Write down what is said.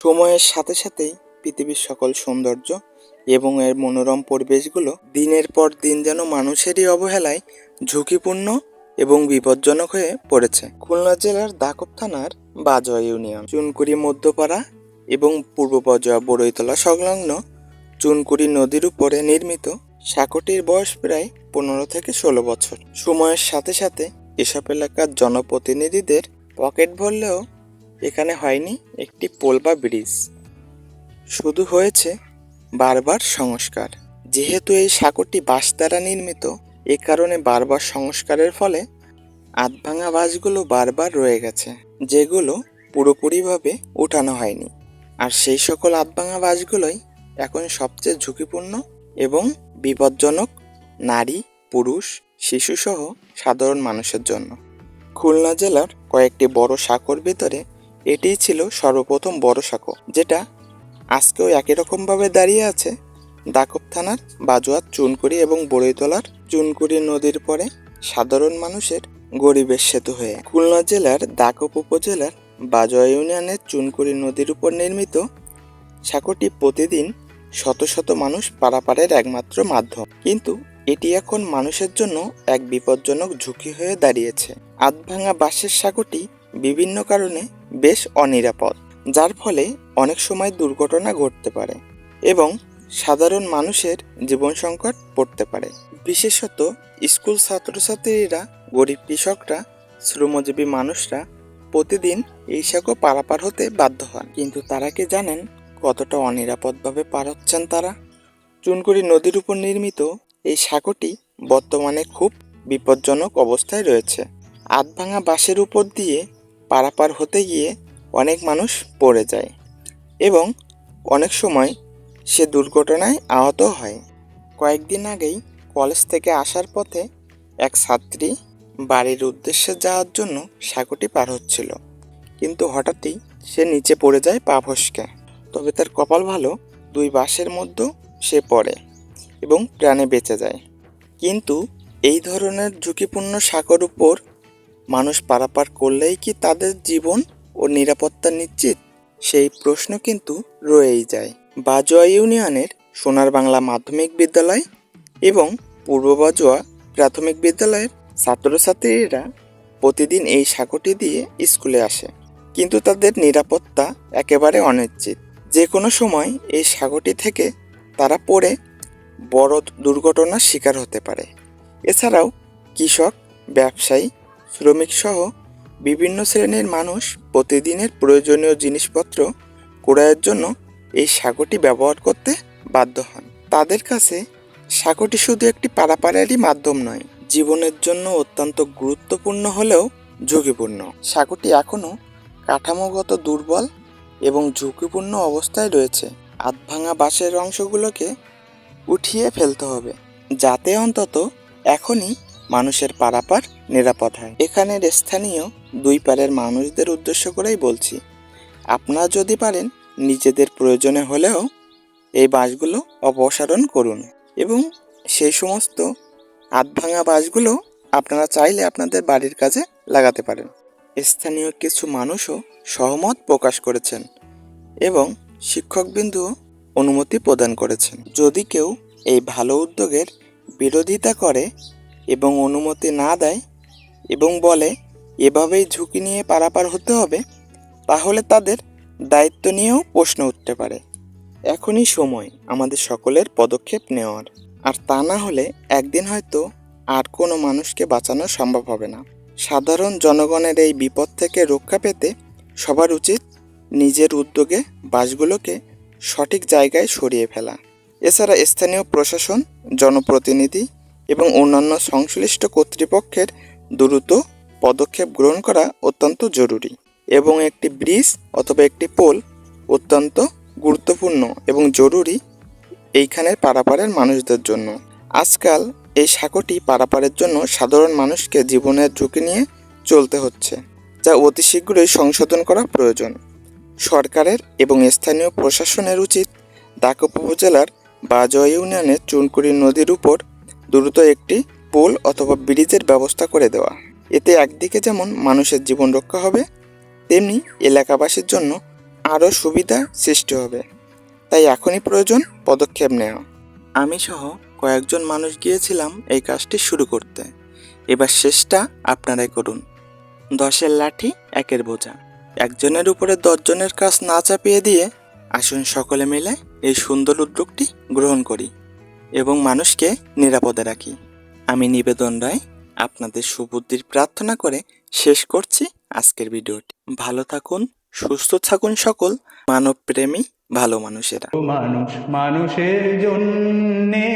সময়ের সাথে সাথেই পৃথিবীর সকল সৌন্দর্য এবং এর মনোরম পরিবেশগুলো দিনের পর দিন যেন মানুষেরই অবহেলায় ঝুঁকিপূর্ণ এবং বিপজ্জনক হয়ে পড়েছে। খুলনা জেলার দাকব থানার বাজোয়া ইউনিয়ন, চুনকুড়ি মধ্যপাড়া এবং পূর্ব বজোয়া বড়ইতলা সংলগ্ন চুনকুড়ি নদীর উপরে নির্মিত সাঁকোটির বয়স প্রায় পনেরো থেকে ষোলো বছর। সময়ের সাথে সাথে এসব এলাকার জনপ্রতিনিধিদের পকেট ভরলেও এখানে হয়নি একটি পোল বা ব্রিজ। শুধু হয়েছে বারবার সংস্কার। যেহেতু এই সাঁকোটি বাঁশ দ্বারা নির্মিত, এ কারণে বারবার সংস্কারের ফলে আধভাঙা বাঁশগুলো বারবার রয়ে গেছে, যেগুলো পুরোপুরিভাবে উঠানো হয়নি। আর সেই সকল আধভাঙা বাঁশগুলোই এখন সবচেয়ে ঝুঁকিপূর্ণ এবং বিপজ্জনক নারী, পুরুষ, শিশুসহ সাধারণ মানুষের জন্য। খুলনা জেলার কয়েকটি বড় সাঁকোর ভিতরে এটিই ছিল সর্বপ্রথম বড় সাঁকো, যেটা আজকেও একই রকমভাবে দাঁড়িয়ে আছে। দাকব থানার বাজোয়াত চুনকুড়ি এবং বড়ইতলার চুনকুড়ি নদীর পরে সাধারণ মানুষের গরিবের সেতু হয়ে। খুলনা জেলার দাকব উপজেলার বাজোয়া ইউনিয়নের চুনকুড়ি নদীর উপর নির্মিত সাঁকোটি প্রতিদিন শত শত মানুষ পারাপারের একমাত্র মাধ্যম। কিন্তু এটি এখন মানুষের জন্য এক বিপজ্জনক ঝুঁকি হয়ে দাঁড়িয়েছে। আধভাঙা বাঁশের সাঁকোটি বিভিন্ন কারণে বেশ অনিরাপদ, যার ফলে অনেক সময় দুর্ঘটনা ঘটতে পারে এবং সাধারণ মানুষের জীবন সংকট পড়তে পারে। বিশেষত স্কুল ছাত্রছাত্রীরা, গরিব কৃষকরা, শ্রমজীবী মানুষরা প্রতিদিন এই সাঁকো পারাপার হতে বাধ্য হন। কিন্তু তারা কি জানেন কতটা অনিরাপদভাবে পার হচ্ছেন তারা? চুনকুড়ি নদীর উপর নির্মিত এই সাঁকোটি বর্তমানে খুব বিপজ্জনক অবস্থায় রয়েছে। আধভাঙা বাঁশের উপর দিয়ে পারাপার হতে গিয়ে অনেক মানুষ পড়ে যায় এবং অনেক সময় সে দুর্ঘটনায় আহত হয়। কয়েকদিন আগেই কলেজ থেকে আসার পথে এক ছাত্রী বাড়ির উদ্দেশ্যে যাওয়ার জন্য সাঁকোটি পার হচ্ছিল। কিন্তু হঠাৎই সে নিচে পড়ে যায় পা ফসকে। তবে তার কপাল ভালো, দুই বাসের মধ্যে সে পড়ে এবং প্রাণে বেঁচে যায়। কিন্তু এই ধরনের ঝুঁকিপূর্ণ সাঁকোর উপর মানুষ পারাপার করলেই কি তাদের জীবন ও নিরাপত্তা নিশ্চিত? সেই প্রশ্ন কিন্তু রয়েই যায়। বাজোয়া ইউনিয়নের সোনার বাংলা মাধ্যমিক বিদ্যালয় এবং পূর্ব বাজোয়া প্রাথমিক বিদ্যালয়ের ছাত্রছাত্রীরা প্রতিদিন এই সাঁকোটি দিয়ে স্কুলে আসে। কিন্তু তাদের নিরাপত্তা একেবারে অনিশ্চিত। যে কোনো সময় এই সাঁকোটি থেকে তারা পড়ে বড় দুর্ঘটনার শিকার হতে পারে। এছাড়াও কৃষক, ব্যবসায়ী শ্রমিক সহ বিভিন্ন শ্রেণির মানুষ প্রতিদিনের প্রয়োজনীয় জিনিসপত্র ক্রয়ের জন্য এই সাঁকোটি ব্যবহার করতে বাধ্য হন। তাদের কাছে সাঁকোটি শুধু একটি পারাপারেরই মাধ্যম নয়, জীবনের জন্য অত্যন্ত গুরুত্বপূর্ণ হলেও ঝুঁকিপূর্ণ। সাঁকোটি এখনও কাঠামোগত দুর্বল এবং ঝুঁকিপূর্ণ অবস্থায় রয়েছে। আধভাঙা বাঁশের অংশগুলোকে উঠিয়ে ফেলতে হবে, যাতে অন্তত এখনই মানুষের পারাপার নিরাপদ হয়। এখানের স্থানীয় দুই পারের মানুষদের উদ্দেশ্য করেই বলছি, আপনারা যদি পারেন, নিজেদের প্রয়োজনে হলেও এই বাঁশগুলো অপসারণ করুন এবং সেই সমস্ত আধভাঙা বাঁশগুলো আপনারা চাইলে আপনাদের বাড়ির কাজে লাগাতে পারেন। স্থানীয় কিছু মানুষও সহমত প্রকাশ করেছেন এবং শিক্ষকবিন্দুও অনুমতি প্রদান করেছেন। যদি কেউ এই ভালো উদ্যোগের বিরোধিতা করে এবং অনুমতি না দেয় এবং বলে, এভাবেই ঝুঁকি নিয়ে পারাপার হতে হবে, তাহলে তাদের দায়িত্ব নিয়েও প্রশ্ন উঠতে পারে। এখনই সময় আমাদের সকলের পদক্ষেপ নেওয়ার। আর তা না হলে একদিন হয়তো আর কোনো মানুষকে বাঁচানো সম্ভব হবে না। সাধারণ জনগণের এই বিপদ থেকে রক্ষা পেতে সবার উচিত নিজের উদ্যোগে বাসগুলোকে সঠিক জায়গায় সরিয়ে ফেলা। এছাড়া স্থানীয় প্রশাসন, জনপ্রতিনিধি এবং অন্যান্য সংশ্লিষ্ট কর্তৃপক্ষের দ্রুত পদক্ষেপ গ্রহণ করা অত্যন্ত জরুরি এবং একটি ব্রিজ অথবা একটি পোল অত্যন্ত গুরুত্বপূর্ণ এবং জরুরি এইখানের পারাপারের মানুষদের জন্য। আজকাল এই সাঁকোটি পারাপারের জন্য সাধারণ মানুষকে জীবনের ঝুঁকি নিয়ে চলতে হচ্ছে, যা অতি শীঘ্রই সংশোধন করা প্রয়োজন। সরকারের এবং স্থানীয় প্রশাসনের উচিত দাকপ উপজেলার বাজোয়া ইউনিয়নের চুনকুড়ি নদীর উপর দ্রুত একটি পোল অথবা ব্রিজের ব্যবস্থা করে দেওয়া। এতে একদিকে যেমন মানুষের জীবন রক্ষা হবে, তেমনি এলাকাবাসীর জন্য আরও সুবিধা সৃষ্টি হবে। তাই এখনই প্রয়োজন পদক্ষেপ নেওয়া। আমি সহ কয়েকজন মানুষ গিয়েছিলাম এই কাজটি শুরু করতে। এবার শেষটা আপনারাই করুন। দশের লাঠি, একের বোঝা। একজনের উপরে দশজনের কাজ না চাপিয়ে দিয়ে আসুন সকলে মিলে এই সুন্দর উদ্যোগটি গ্রহণ করি। এবং মানুষকে নিরাপদে রাখি। আমি নিবেদন রায়, আপনাদের সুবুদ্ধির প্রার্থনা করে শেষ করছি আজকের ভিডিওটি। ভালো থাকুন, সুস্থ থাকুন সকল মানবপ্রেমী, ভালো মানুষেরা। মানুষ মানুষের জন্যে